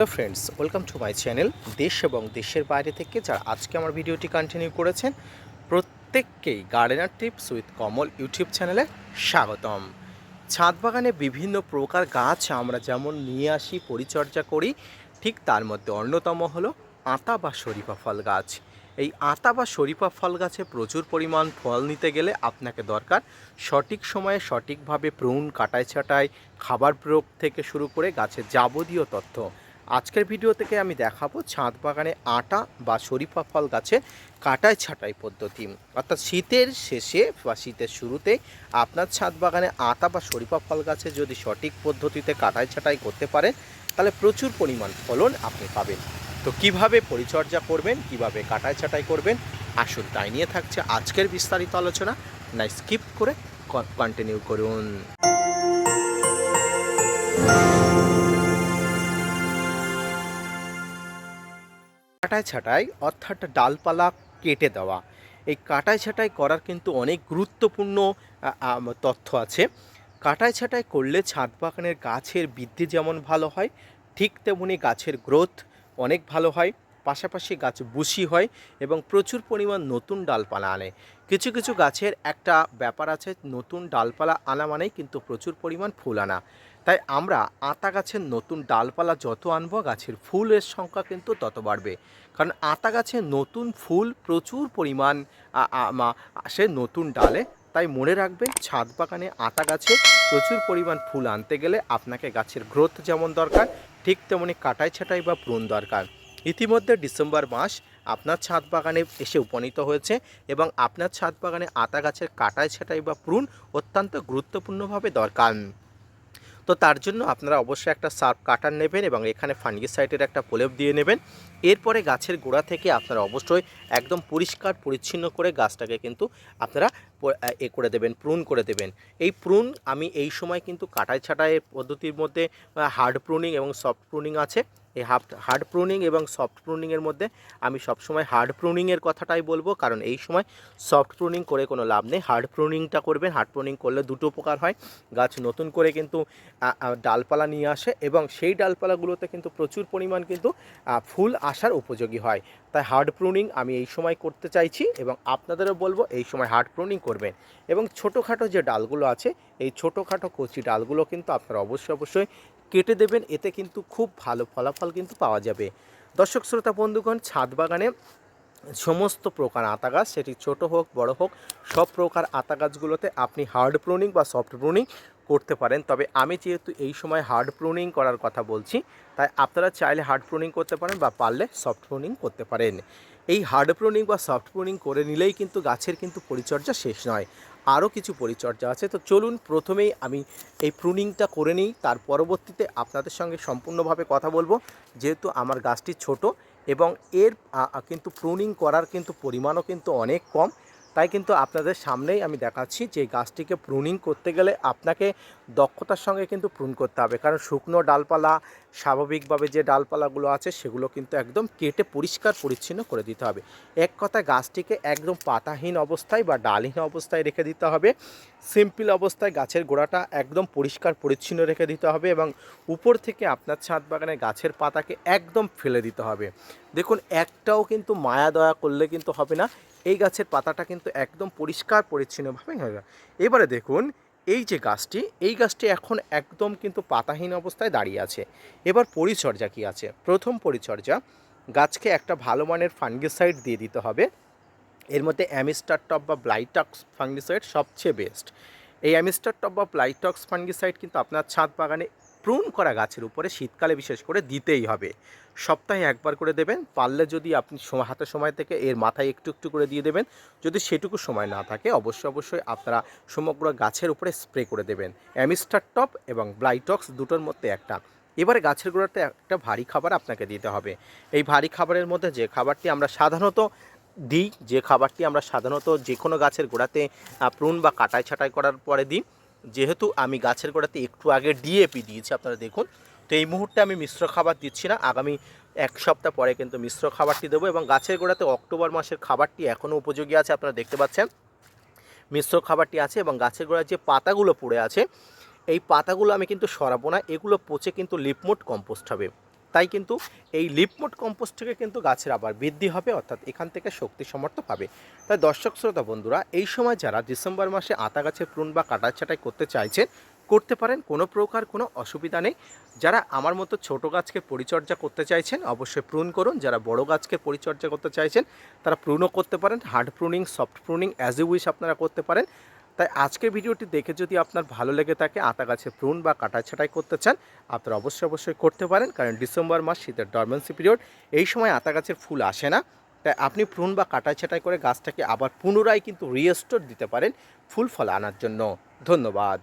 Hello friends welcome to my channel দেশ এবং দেশের বাইরে থেকে যারা আজকে আমার ভিডিওটি কন্টিনিউ করেছেন, প্রত্যেককেই gardener tips with Kamal YouTube চ্যানেলে স্বাগতম। ছাদ বাগানে বিভিন্ন প্রকার গাছ আমরা যেমন নিয়ে আসি, পরিচর্যা করি, ঠিক তার মধ্যে অন্যতম হলো আতা বা শরীফা ফল গাছ। এই আতা বা শরীফা ফল গাছে প্রচুর পরিমাণ ফল নিতে গেলে আপনাকে দরকার সঠিক সময়ে সঠিকভাবে প্রুন কাটাই ছাটাই খাবার প্রয়োগ থেকে শুরু করে গাছের যাবতীয় তথ্য। আজকের ভিডিও থেকে আমি দেখাবো ছাদ বাগানে আটা বা শরীফা ফল গাছে কাটাই ছাটাই পদ্ধতি। অর্থাৎ শীতের শেষে বা শীতের শুরুতে আপনার ছাদ বাগানে আটা বা শরীফা ফল গাছে যদি সঠিক পদ্ধতিতে কাটাই ছাটাই করতে পারেন, তাহলে প্রচুর পরিমাণ ফলন আপনি পাবেন। তো কীভাবে পরিচর্যা করবেন, কীভাবে কাটাই ছাটাই করবেন, আসুন তাই নিয়ে থাকছে আজকের বিস্তারিত আলোচনা। না স্কিপ করে কন্টিনিউ করুন। কাটাই ছাটাই, অর্থাৎ ডালপালা কেটে দেওয়া। এই কাটায় ছাটাই করার কিন্তু অনেক গুরুত্বপূর্ণ তথ্য আছে। কাটায় ছাটাই করলে ছাদ বাগানের গাছের বৃদ্ধি যেমন ভালো হয়, ঠিক তেমনি গাছের গ্রোথ অনেক ভালো হয়। পাশাপাশি গাছ বুশি হয় এবং প্রচুর পরিমাণ নতুন ডালপালা আনে। কিছু কিছু গাছের একটা ব্যাপার আছে, নতুন ডালপালা আনা মানেই কিন্তু প্রচুর পরিমাণ ফুল আনা। তাই আমরা আতা গাছের নতুন ডালপালা যত আনব, গাছের ফুলের সংখ্যা কিন্তু তত বাড়বে। কারণ আতা গাছে নতুন ফুল প্রচুর পরিমাণ আসে নতুন ডালে। তাই মনে রাখবেন, ছাদ বাগানে আতা গাছে প্রচুর পরিমাণ ফুল আনতে গেলে আপনাকে গাছের গ্রোথ যেমন দরকার, ঠিক তেমনি কাটাই ছাটাই বা প্রুন দরকার। ইতিমধ্যে ডিসেম্বর মাস আপনার ছাদ বাগানে এসে উপনীত হয়েছে এবং আপনার ছাদ বাগানে আতা গাছের কাটাই ছাটাই বা প্রুন অত্যন্ত গুরুত্বপূর্ণভাবে দরকার। তো তার জন্য আপনারা অবশ্যই একটা সার্ফ কাটার নেবেন এবং এখানে ফাঙ্গিসাইডের একটা প্রলেপ দিয়ে নেবেন। এরপরে গাছের গোড়া থেকে আপনারা অবশ্যই একদম পরিষ্কার, পরিচ্ছন্ন করে গাছটাকে কিন্তু আপনারা এ করে দেবেন প্রুন করে দেবেন। এই প্রুন আমি এই সময় কিন্তু কাটাই ছাটাইয়ের পদ্ধতির মধ্যে হার্ড প্রুনিং এবং সফট প্রুনিং আছে। এই হাফ, হার্ড প্রুনিং এবং সফট প্রুনিংয়ের মধ্যে আমি সবসময় হার্ড প্রুনিংয়ের কথাটাই বলব, কারণ এই সময় সফট প্রুনিং করে কোনো লাভ নেই। হার্ড প্রুনিংটা করবেন, হার্ড প্রুনিং করলে দুটো উপকার হয়। গাছ নতুন করে কিন্তু ডালপালা নিয়ে আসে এবং সেই ডালপালাগুলোতে কিন্তু প্রচুর পরিমাণ কিন্তু ফুল আসার উপযোগী হয়। তাই হার্ড প্রুনিং আমি এই সময় করতে চাইছি এবং আপনাদেরও বলব এই সময় হার্ড প্রুনিং করবেন। এবং ছোটোখাটো যে ডালগুলো আছে, এই ছোটোখাটো কচি ডালগুলো কিন্তু আপনারা অবশ্যই অবশ্যই কেটে দেবেন, এতে কিন্তু খুব ভালো ফলাফল কিন্তু পাওয়া যাবে। দর্শক, শ্রোতা, বন্ধুগণ, ছাদ বাগানে সমস্ত প্রকার আতা গাছ, সেটি ছোট হোক, বড় হোক, সব প্রকার আতা গাছগুলোতে আপনি হার্ড প্রুনিং বা সফট প্রুনিং করতে পারেন। তবে আমি যেহেতু এই সময় হার্ড প্রুনিং করার কথা বলছি, তাই আপনারা চাইলে হার্ড প্রুনিং করতে পারেন বা পারলে সফট প্রুনিং করতে পারেন। এই হার্ড প্রুনিং বা সফট প্রুনিং করে নিলেই কিন্তু গাছের কিন্তু পরিচর্যা শেষ নয়। আরও কিছু পরিচর্যা আছে। তো চলুন প্রথমেই আমি এই প্রুনিংটা করে নিই, তার পরবর্তীতে আপনাদের সঙ্গে সম্পূর্ণভাবে কথা বলব। যেহেতু আমার গাছটি ছোট এবং এর কিন্তু প্রুনিং করার কিন্তু পরিমাণও কিন্তু অনেক কম। তাই কিন্তু আপনাদের সামনেই আমি দেখাচ্ছি যে গাছটিকে প্রুনিং করতে গেলে আপনাকে দক্ষতার সঙ্গে কিন্তু প্রুন করতে হবে। কারণ শুকনো ডালপালা স্বাভাবিকভাবে যে ডালপালাগুলো আছে সেগুলো কিন্তু একদম কেটে পরিষ্কার পরিচ্ছন্ন করে দিতে হবে। এক কথা গাছটিকে একদম পাতাহীন অবস্থায় বা ডালহীন অবস্থায় রেখে দিতে হবে। সিম্পল অবস্থায় গাছের গোড়াটা একদম পরিষ্কার পরিচ্ছন্ন রেখে দিতে হবে এবং উপর থেকে আপনার ছাদ বাগানে গাছের পাতাকে একদম ফেলে দিতে হবে। দেখুন, একটাও কিন্তু মায়া দয়া করলে কিন্তু হবে না। এই গাছের পাতাটা কিন্তু একদম পরিষ্কার পরিচ্ছন্নভাবে হবে এবারে দেখুন, এই যে গাছটি, এই গাছটি এখন একদম কিন্তু পাতাহীন অবস্থায় দাঁড়িয়ে আছে। এবার পরিচর্যা কি আছে? প্রথম পরিচর্যা, গাছকে একটা ভালো মানের ফাঙ্গিসাইড দিয়ে দিতে হবে। এর মধ্যে অ্যামিস্টার টপ বা ব্লাইটক্স ফাঙ্গিসাইড সবচেয়ে বেস্ট। এই অ্যামিস্টার টপ বা ব্লাইটক্স ফাঙ্গিসাইড কিন্তু আপনার ছাদ বাগানে প্রুন করা গাছের উপরে শীতকালে বিশেষ করে দিতেই হবে। সপ্তাহে একবার করে দেবেন, পারলে যদি আপনি হাতে সময় থেকে এর মাথায় একটু একটু করে দিয়ে দেবেন, যদি সেটুকু সময় না থাকে, অবশ্যই অবশ্যই আপনারা সমগ্র গাছের উপরে স্প্রে করে দেবেন। অ্যামিস্টার টপ এবং ব্লাইটক্স দুটোর মধ্যে একটা। এবারে গাছের গোড়াতে একটা ভারী খাবার আপনাকে দিতে হবে। এই ভারী খাবারের মধ্যে যে খাবারটি আমরা সাধারণত দিই, যে খাবারটি আমরা সাধারণত যে কোনো গাছের গোড়াতে প্রুন বা কাটাই ছাটাই করার পরে দিই, যেহেতু আমি গাছের গোড়াতে একটু আগে ডিএপি দিয়েছি, আপনারা দেখুন। তো এই মুহূর্তে আমি মিশ্র খাবার দিচ্ছি না। আগামী এক সপ্তাহ পরে কিন্তু মিশ্র খাবারটি দেবো এবং গাছের গোড়াতে অক্টোবর মাসের খাবারটি এখনও উপযোগী আছে, আপনারা দেখতে পাচ্ছেন। মিশ্র খাবারটি আছে এবং গাছের গোড়ায় যে পাতাগুলো পড়ে আছে, এই পাতাগুলো আমি কিন্তু সরাবো না, এগুলো পচে কিন্তু লিপমোট কম্পোস্ট হবে। তাই কিন্তু এই লিপমোট কম্পোস্ট থেকে কিন্তু গাছের আবার বৃদ্ধি হবে, অর্থাৎ এখান থেকে শক্তি সমর্থ পাবে। তাই দর্শক, শ্রোতা, বন্ধুরা, এই সময় যারা ডিসেম্বর মাসে আতা গাছের প্রুন বা কাটার ছাটাই করতে চাইছেন করতে পারেন, কোনো প্রকার কোনো অসুবিধা নেই। যারা আমার মতো ছোট গাছকে পরিচর্যা করতে চাইছেন, অবশ্যই প্রুন করুন। যারা বড় গাছকে পরিচর্যা করতে চাইছেন, তারা প্রুনও করতে পারেন। Hard pruning soft pruning as a wish আপনারা করতে পারেন। তাই আজকের ভিডিওটি দেখে যদি আপনার ভালো লেগে থাকে, আতা গাছে প্রুন বা কাটা ছাটাই করতে চান, আপনারা অবশ্যই অবশ্যই করতে পারেন। কারণ ডিসেম্বর মাস শীতের ডরমেন্সি পিরিয়ড এই সময় আতা গাছের ফুল আসে না। তাই আপনি প্রুন বা কাটা ছাটাই করে গাছটাকে আবার পুনরায় কিন্তু রিস্টোর দিতে পারেন, ফুল ফল আনার জন্য। ধন্যবাদ।